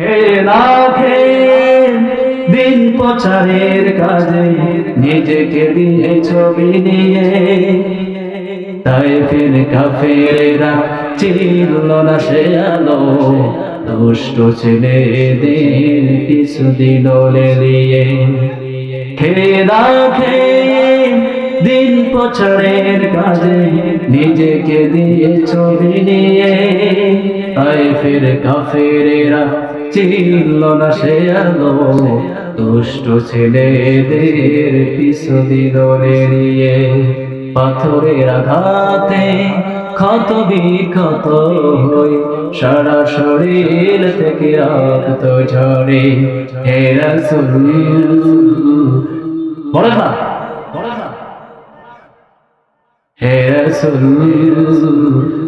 হে না দিন প্রচারের কাজে নিজেকে দিয়ে ছবি নিয়ে। তাই ফির কাফেরা চিনল না সে আলো, দুষ্ট ছেলেদের কিছু দিল দিয়ে। খেয়ে দিন প্রচারের কাজে নিজেকে দিয়ে ছবি নিয়ে। তাই ফির কাফেরা চিনল না সে আলো, দুষ্ট ছেলেদের পিছু দিল নিয়ে পাথরের আঘাতে ক্ষত বিক্ষত হই। সারা শরীর থেকে রক্ত ঝরে হে রাসূল বলে না হে রাসূল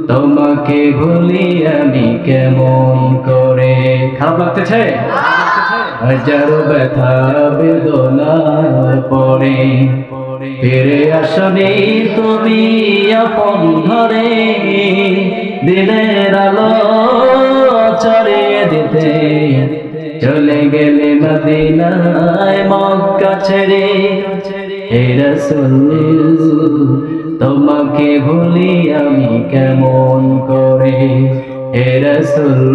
তোমাকে ভুলি আমি কেমন খারাপ লাগতেছে? হাজারো ব্যথা বেদনার পরে ফিরে আসনি তুমি আপন ধরে দিনের আলো চড়িয়ে দিতে। চলে গেলে মদিনায় মক্কা ছেড়ে, হে রাসূল তোমাকে ভুলি আমি কেমন করে? হে রাসূল